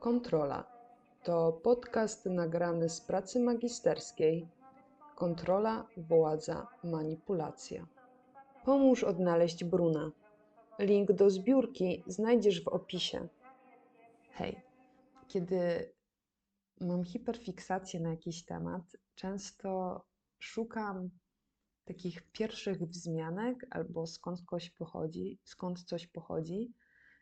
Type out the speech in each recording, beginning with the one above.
Kontrola to podcast nagrany z pracy magisterskiej Kontrola, władza, manipulacja. Pomóż odnaleźć Bruna. Link do zbiórki znajdziesz w opisie. Hej, kiedy mam hiperfiksację na jakiś temat, często szukam takich pierwszych wzmianek albo skąd coś pochodzi, skąd coś pochodzi.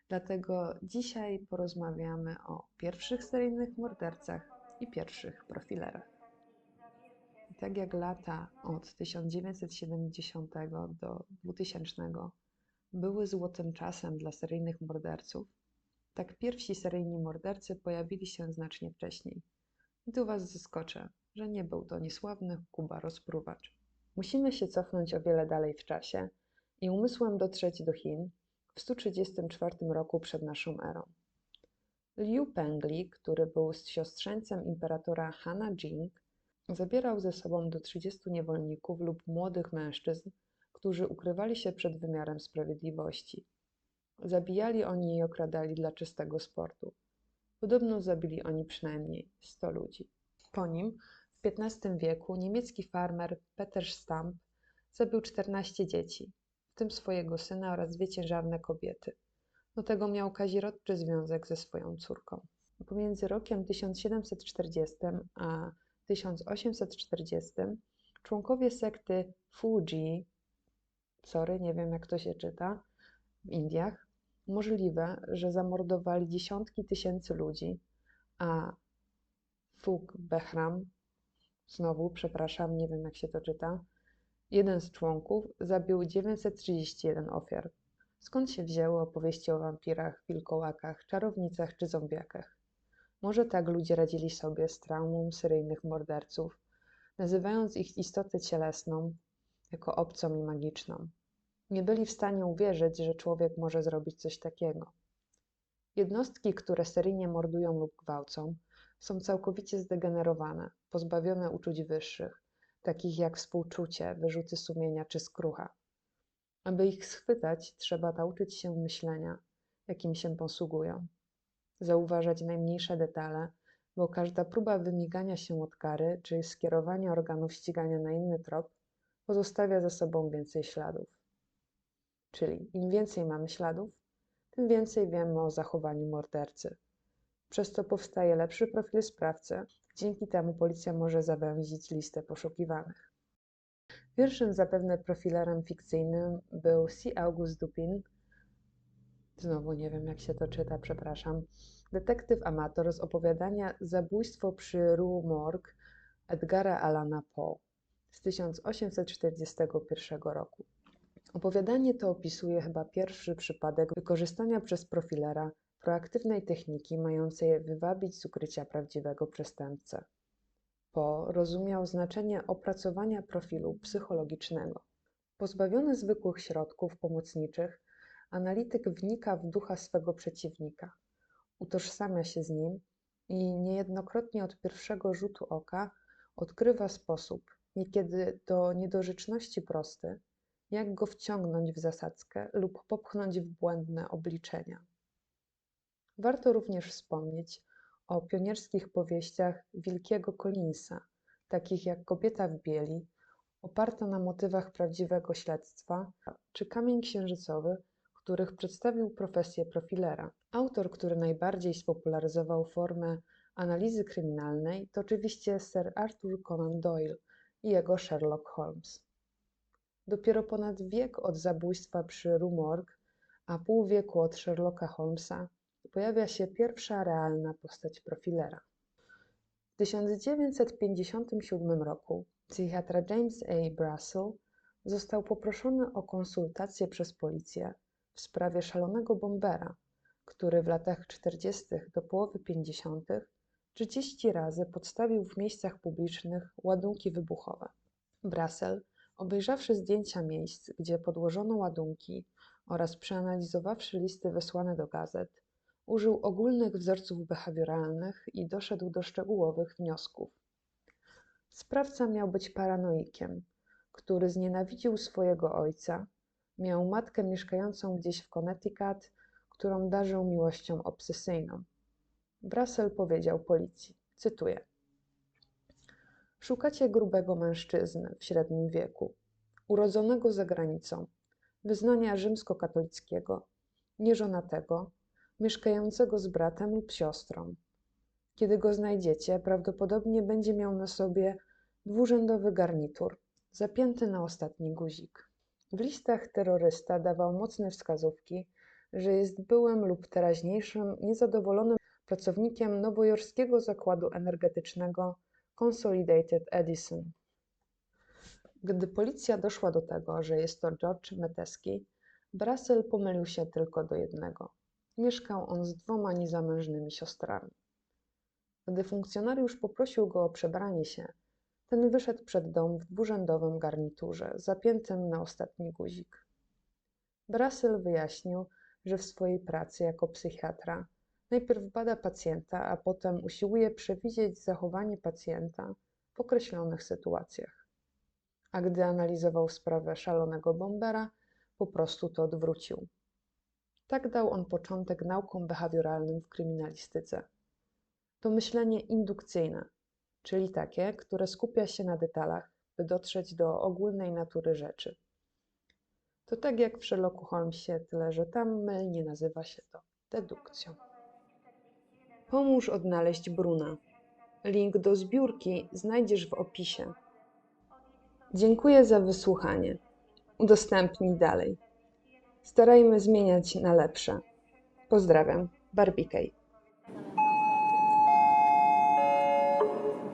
Dlatego dzisiaj porozmawiamy o pierwszych seryjnych mordercach i pierwszych profilerach. I tak jak lata od 1970 do 2000 były złotym czasem dla seryjnych morderców, tak pierwsi seryjni mordercy pojawili się znacznie wcześniej. I tu Was zaskoczę, że nie był to niesławny Kuba rozpruwacz. Musimy się cofnąć o wiele dalej w czasie i umysłem dotrzeć do Chin w 134 roku przed naszą erą. Liu Pengli, który był siostrzeńcem imperatora Hana Jing, zabierał ze sobą do 30 niewolników lub młodych mężczyzn, którzy ukrywali się przed wymiarem sprawiedliwości. Zabijali oni i okradali dla czystego sportu. Podobno zabili oni przynajmniej 100 ludzi. Po nim w XV wieku niemiecki farmer Peter Stamp zabił 14 dzieci, tym swojego syna oraz dwie ciężarne kobiety. Do tego miał kazirodczy związek ze swoją córką. Pomiędzy rokiem 1740 a 1840 członkowie sekty Fuji, sorry, nie wiem jak to się czyta, w Indiach, możliwe, że zamordowali dziesiątki tysięcy ludzi, a Fug Behram znowu, przepraszam, nie wiem jak się to czyta, jeden z członków zabił 931 ofiar. Skąd się wzięły opowieści o wampirach, wilkołakach, czarownicach czy zombiakach? Może tak ludzie radzili sobie z traumą seryjnych morderców, nazywając ich istotę cielesną jako obcą i magiczną. Nie byli w stanie uwierzyć, że człowiek może zrobić coś takiego. Jednostki, które seryjnie mordują lub gwałcą, są całkowicie zdegenerowane, pozbawione uczuć wyższych, takich jak współczucie, wyrzuty sumienia czy skrucha. Aby ich schwytać, trzeba nauczyć się myślenia, jakim się posługują. Zauważać najmniejsze detale, bo każda próba wymigania się od kary czy skierowania organów ścigania na inny trop pozostawia za sobą więcej śladów. Czyli im więcej mamy śladów, tym więcej wiemy o zachowaniu mordercy. Przez to powstaje lepszy profil sprawcy. Dzięki temu policja może zawęzić listę poszukiwanych. Pierwszym zapewne profilerem fikcyjnym był C. August Dupin. Znowu nie wiem, jak się to czyta, przepraszam. Detektyw amator z opowiadania Zabójstwo przy Rue Morgue Edgara Alana Poe z 1841 roku. Opowiadanie to opisuje chyba pierwszy przypadek wykorzystania przez profilera proaktywnej techniki mającej wywabić z ukrycia prawdziwego przestępcę. Po rozumiał znaczenie opracowania profilu psychologicznego. Pozbawiony zwykłych środków pomocniczych, analityk wnika w ducha swego przeciwnika, utożsamia się z nim i niejednokrotnie od pierwszego rzutu oka odkrywa sposób, niekiedy do niedorzeczności prosty, jak go wciągnąć w zasadzkę lub popchnąć w błędne obliczenia. Warto również wspomnieć o pionierskich powieściach Wilkiego Collinsa, takich jak Kobieta w bieli, oparta na motywach prawdziwego śledztwa, czy Kamień Księżycowy, których przedstawił profesję profilera. Autor, który najbardziej spopularyzował formę analizy kryminalnej, to oczywiście Sir Arthur Conan Doyle i jego Sherlock Holmes. Dopiero ponad wiek od zabójstwa przy Rumorg, a pół wieku od Sherlocka Holmesa pojawia się pierwsza realna postać profilera. W 1957 roku psychiatra James A. Brassel został poproszony o konsultację przez policję w sprawie szalonego bombera, który w latach 40. do połowy 50. 30 razy podstawił w miejscach publicznych ładunki wybuchowe. Brassel, obejrzawszy zdjęcia miejsc, gdzie podłożono ładunki oraz przeanalizowawszy listy wysłane do gazet, użył ogólnych wzorców behawioralnych i doszedł do szczegółowych wniosków. Sprawca miał być paranoikiem, który znienawidził swojego ojca, miał matkę mieszkającą gdzieś w Connecticut, którą darzył miłością obsesyjną. Brassel powiedział policji, cytuję: Szukacie grubego mężczyzny w średnim wieku, urodzonego za granicą, wyznania rzymskokatolickiego, nieżonatego, mieszkającego z bratem lub siostrą. Kiedy go znajdziecie, prawdopodobnie będzie miał na sobie dwurzędowy garnitur, zapięty na ostatni guzik. W listach terrorysta dawał mocne wskazówki, że jest byłym lub teraźniejszym niezadowolonym pracownikiem nowojorskiego zakładu energetycznego Consolidated Edison. Gdy policja doszła do tego, że jest to George Metesky, Brassel pomylił się tylko do jednego. Mieszkał on z dwoma niezamężnymi siostrami. Gdy funkcjonariusz poprosił go o przebranie się, ten wyszedł przed dom w dwurzędowym garniturze, zapiętym na ostatni guzik. Brassel wyjaśnił, że w swojej pracy jako psychiatra najpierw bada pacjenta, a potem usiłuje przewidzieć zachowanie pacjenta w określonych sytuacjach. A gdy analizował sprawę szalonego bombera, po prostu to odwrócił. Tak dał on początek naukom behawioralnym w kryminalistyce. To myślenie indukcyjne, czyli takie, które skupia się na detalach, by dotrzeć do ogólnej natury rzeczy. To tak jak w Sherlocku Holmesie, tyle że tam mylnie nazywa się to dedukcją. Pomóż odnaleźć Bruna. Link do zbiórki znajdziesz w opisie. Dziękuję za wysłuchanie. Udostępnij dalej. Starajmy zmieniać na lepsze. Pozdrawiam, Barbie Kate.